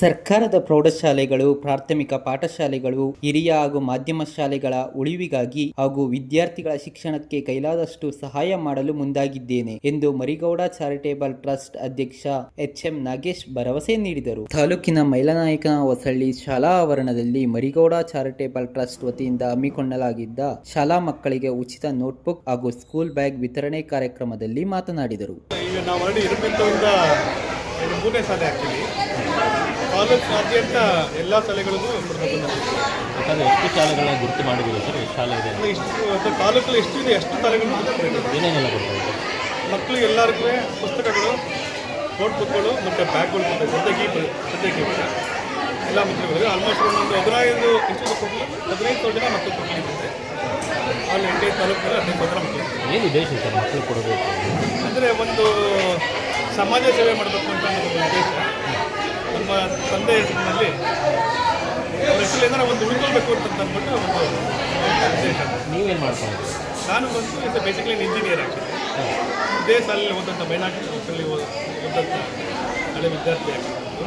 ಸರ್ಕಾರದ ಪ್ರೌಢಶಾಲೆಗಳು, ಪ್ರಾಥಮಿಕ ಪಾಠಶಾಲೆಗಳು, ಹಿರಿಯ ಹಾಗೂ ಮಾಧ್ಯಮ ಶಾಲೆಗಳ ಉಳಿವಿಗಾಗಿ ಹಾಗೂ ವಿದ್ಯಾರ್ಥಿಗಳ ಶಿಕ್ಷಣಕ್ಕೆ ಕೈಲಾದಷ್ಟು ಸಹಾಯ ಮಾಡಲು ಮುಂದಾಗಿದ್ದೇನೆ ಎಂದು ಮರಿಗೌಡ ಚಾರಿಟೇಬಲ್ ಟ್ರಸ್ಟ್ ಅಧ್ಯಕ್ಷ ಎಚ್ ಎಂ ನಾಗೇಶ್ ಭರವಸೆ ನೀಡಿದರು. ತಾಲೂಕಿನ ಮೈಲನಾಯಕ ಹೊಸಳ್ಳಿ ಶಾಲಾ ಆವರಣದಲ್ಲಿ ಮರಿಗೌಡ ಚಾರಿಟೇಬಲ್ ಟ್ರಸ್ಟ್ ವತಿಯಿಂದ ಹಮ್ಮಿಕೊಳ್ಳಲಾಗಿದ್ದ ಶಾಲಾ ಮಕ್ಕಳಿಗೆ ಉಚಿತ ನೋಟ್ಬುಕ್ ಹಾಗೂ ಸ್ಕೂಲ್ ಬ್ಯಾಗ್ ವಿತರಣೆ ಕಾರ್ಯಕ್ರಮದಲ್ಲಿ ಮಾತನಾಡಿದರು. ಮೂರನೇ ಆ್ಯಕ್ಚುಲಿ ತಾಲೂಕಿನಾದ್ಯಂತ ಎಲ್ಲ ಶಾಲೆಗಳಿಗೂ ಸರ್ ಎಷ್ಟು ಶಾಲೆಗಳನ್ನ ಗುರುತು ಮಾಡಿದ್ದೀರಾ ಸರ್? ಎಷ್ಟು ಶಾಲೆ ಇದೆ? ಇಷ್ಟು ತಾಲೂಕಲ್ಲಿ ಎಷ್ಟು ಎಷ್ಟಿದೆ ಎಷ್ಟು ಶಾಲೆಗಳು ಏನೇನೆಲ್ಲ ಕೊಡ್ತಾರೆ? ಮಕ್ಕಳು ಎಲ್ಲರಿಗೂ ಪುಸ್ತಕಗಳು ನೋಟ್ಬುಕ್ಗಳು ಮತ್ತು ಬ್ಯಾಗ್ಗಳು ಕೊಡಬೇಕು. ಜೊತೆಗೆ ಇವಾಗ. ಎಲ್ಲ ಮಕ್ಕಳಿಗೆ ಆಲ್ಮೋಸ್ಟ್ ಒಂದೊಂದು ಹದಿನೈದು ಎಷ್ಟು ಕೊಡಲಿ ಹದಿನೈದು ಸಾವಿರ ಜನ ಮಕ್ಕಳು ಕೊಟ್ಟಿದ್ದಾರೆ ಅಲ್ಲಿ ಎಂಟೈದು ತಾಲೂಕಲ್ಲಿ ಹದಿನೈದು ಸಾವಿರ ಮಕ್ಕಳು ಏನು ಉದ್ದೇಶ ಸರ್ ಮಕ್ಕಳು ಕೊಡಬೇಕು ಅಂದರೆ ಒಂದು ಸಮಾಜ ಸೇವೆ ಮಾಡಬೇಕು ಅಂತ ಒಂದು ಉದ್ದೇಶ. ನಮ್ಮ ತಂದೆ ಹೆಸರಿನಲ್ಲಿ ಅವ್ರ ಹೆಸರಿಂದ ಒಂದು ಉಳ್ಕೊಳ್ಬೇಕು ಅಂತ ಅಂದ್ಬಿಟ್ಟು ಒಂದು ಉದ್ದೇಶ ನೀವೇನು ಮಾಡ್ಕೊಂಡು ನಾನು ಬಂದು ಇದು ಬೇಸಿಕಲಿ ಇಂಜಿನಿಯರ್ ಆಗಿದ್ದೆ ಇದೇ ಸಾಲಲ್ಲಿ ಓದಂಥ ಮೈನಾರಿಟಿ ಓದಂಥ ಹಳೆ ವಿದ್ಯಾರ್ಥಿ ಆಗಿರ್ಬೋದು.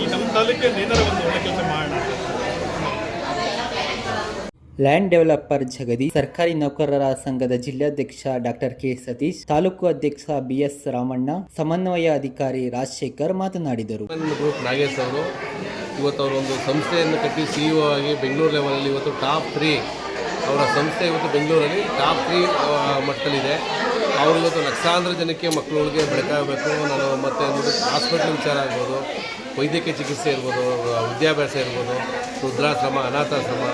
ಈ ನಮ್ಮ ತಾಲೂಕಿನ ಏನಾರ ಒಂದು ಒಳ್ಳೆ ಕೆಲಸ ಮಾಡೋಣ. ಲ್ಯಾಂಡ್ ಡೆವಲಪರ್ ಜಗದೀಶ್, ಸರ್ಕಾರಿ ನೌಕರರ ಸಂಘದ ಜಿಲ್ಲಾಧ್ಯಕ್ಷ ಡಾಕ್ಟರ್ ಕೆ ಸತೀಶ್, ತಾಲೂಕು ಅಧ್ಯಕ್ಷ ಬಿಎಸ್ ರಾಮಣ್ಣ, ಸಮನ್ವಯ ಅಧಿಕಾರಿ ರಾಜಶೇಖರ್ ಮಾತನಾಡಿದರು. ನಾಗೇಶ್ ಅವರು, ಇವತ್ತು ಅವರೊಂದು ಸಂಸ್ಥೆಯನ್ನು ಕಟ್ಟಿ ಸಿ ಇಒ ಆಗಿ ಬೆಂಗಳೂರು ಲೆವೆಲಲ್ಲಿ ಇವತ್ತು ಟಾಪ್ ತ್ರೀ ಅವರ ಸಂಸ್ಥೆ ಇವತ್ತು ಬೆಂಗಳೂರಲ್ಲಿ ಟಾಪ್ ತ್ರೀ ಮಟ್ಟದಲ್ಲಿದೆ. ಅವರು ಇವತ್ತು ಲಕ್ಷಾಂತರ ಜನಕ್ಕೆ ಮಕ್ಕಳುಗಳಿಗೆ ಬೆಳಕಾಗಬೇಕು, ನಾನು ಮತ್ತೆ ಹಾಸ್ಪಿಟ್ಲ್ ವಿಚಾರ ಆಗ್ಬೋದು, ವೈದ್ಯಕೀಯ ಚಿಕಿತ್ಸೆ ಇರ್ಬೋದು, ವಿದ್ಯಾಭ್ಯಾಸ ಇರ್ಬೋದು, ವೃದ್ಧಾಶ್ರಮ, ಅನಾಥಾಶ್ರಮ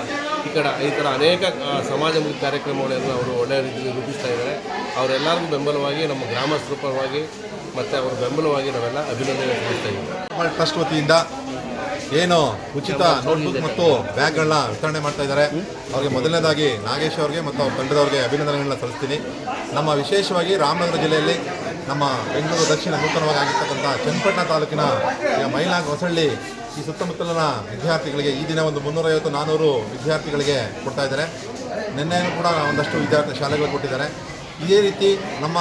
ಈ ಕಡೆ ಈ ಥರ ಅನೇಕ ಸಮಾಜಮುಖಿ ಕಾರ್ಯಕ್ರಮಗಳನ್ನು ಅವರು ಒಳ್ಳೆಯ ರೀತಿಯಲ್ಲಿ ರೂಪಿಸ್ತಾ ಇದ್ದಾರೆ. ಅವರೆಲ್ಲರಿಗೂ ಬೆಂಬಲವಾಗಿ, ನಮ್ಮ ಗ್ರಾಮಸ್ಥರ ಪರವಾಗಿ ಮತ್ತು ಅವರ ಬೆಂಬಲವಾಗಿ ನಾವೆಲ್ಲ ಅಭಿನಂದನೆ ಸಲ್ಲಿಸ್ತಾ ಇದ್ದೀವಿ. ಟ್ರಸ್ಟ್ ವತಿಯಿಂದ ಏನು ಉಚಿತ ನೋಟ್ಬುಕ್ ಮತ್ತು ಬ್ಯಾಗ್ಗಳನ್ನ ವಿತರಣೆ ಮಾಡ್ತಾ ಇದ್ದಾರೆ. ಅವರಿಗೆ ಮೊದಲನೇದಾಗಿ ನಾಗೇಶ್ ಅವರಿಗೆ ಮತ್ತು ಅವ್ರ ತಂಡದವ್ರಿಗೆ ಅಭಿನಂದನೆಗಳನ್ನ ಸಲ್ಲಿಸ್ತೀನಿ. ನಮ್ಮ ವಿಶೇಷವಾಗಿ ರಾಮನಗರ ಜಿಲ್ಲೆಯಲ್ಲಿ ನಮ್ಮ ಬೆಂಗಳೂರು ದಕ್ಷಿಣ ನೂತನವಾಗಿ ಆಗಿರ್ತಕ್ಕಂಥ ಚನ್ನಪಟ್ಟಣ ತಾಲೂಕಿನ ಮೈಲಾಗ್ ಹೊಸಳ್ಳಿ ಈ ಸುತ್ತಮುತ್ತಲಿನ ವಿದ್ಯಾರ್ಥಿಗಳಿಗೆ ಈ ದಿನ ಒಂದು ಮುನ್ನೂರೈವತ್ತು ನಾನ್ನೂರು ವಿದ್ಯಾರ್ಥಿಗಳಿಗೆ ಕೊಡ್ತಾ ಇದ್ದಾರೆ. ನಿನ್ನೆಯೂ ಕೂಡ ಒಂದಷ್ಟು ವಿದ್ಯಾರ್ಥಿ ಶಾಲೆಗಳು ಕೊಟ್ಟಿದ್ದಾರೆ. ಇದೇ ರೀತಿ ನಮ್ಮ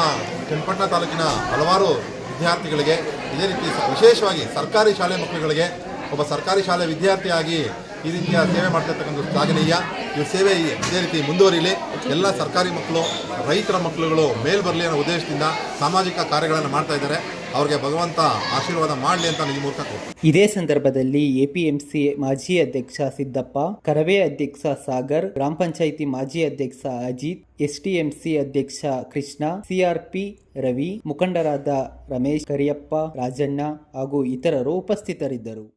ಚನ್ನಪಟ್ಟಣ ತಾಲೂಕಿನ ಹಲವಾರು ವಿದ್ಯಾರ್ಥಿಗಳಿಗೆ, ಇದೇ ರೀತಿ ವಿಶೇಷವಾಗಿ ಸರ್ಕಾರಿ ಶಾಲೆ ಮಕ್ಕಳುಗಳಿಗೆ, ಒಬ್ಬ ಸರ್ಕಾರಿ ಶಾಲೆ ವಿದ್ಯಾರ್ಥಿಯಾಗಿ ಈ ರೀತಿಯ ಸೇವೆ ಮಾಡ್ತಿರ್ತಕ್ಕಂಥ ಶ್ಲಾಘನೀಯ ಈ ಸೇವೆ ಇದೇ ರೀತಿ ಮುಂದುವರಿಲಿ. ಎಲ್ಲ ಸರ್ಕಾರಿ ಮಕ್ಕಳು, ರೈತರ ಮಕ್ಕಳುಗಳು ಮೇಲ್ ಬರಲಿ ಅನ್ನೋ ಉದ್ದೇಶದಿಂದ ಸಾಮಾಜಿಕ ಕಾರ್ಯಗಳನ್ನು ಮಾಡ್ತಾ ಇದ್ದಾರೆ. ಅವ್ರಿಗೆ ಭಗವಂತ ಆಶೀರ್ವಾದ ಮಾಡಲಿ ಅಂತ ನಿಜ ಮೂಲಕ. ಇದೇ ಸಂದರ್ಭದಲ್ಲಿ ಎಪಿಎಂಸಿ ಮಾಜಿ ಅಧ್ಯಕ್ಷ ಸಿದ್ದಪ್ಪ, ಕರವೇ ಅಧ್ಯಕ್ಷ ಸಾಗರ್, ಗ್ರಾಮ ಪಂಚಾಯಿತಿ ಮಾಜಿ ಅಧ್ಯಕ್ಷ ಅಜಿತ್, ಎಸ್ಟಿಎಂಸಿ ಅಧ್ಯಕ್ಷ ಕೃಷ್ಣ, ಸಿಆರ್ಪಿ ರವಿ, ಮುಖಂಡರಾದ ರಮೇಶ್ ಕರಿಯಪ್ಪ, ರಾಜಣ್ಣ ಹಾಗೂ ಇತರರು ಉಪಸ್ಥಿತರಿದ್ದರು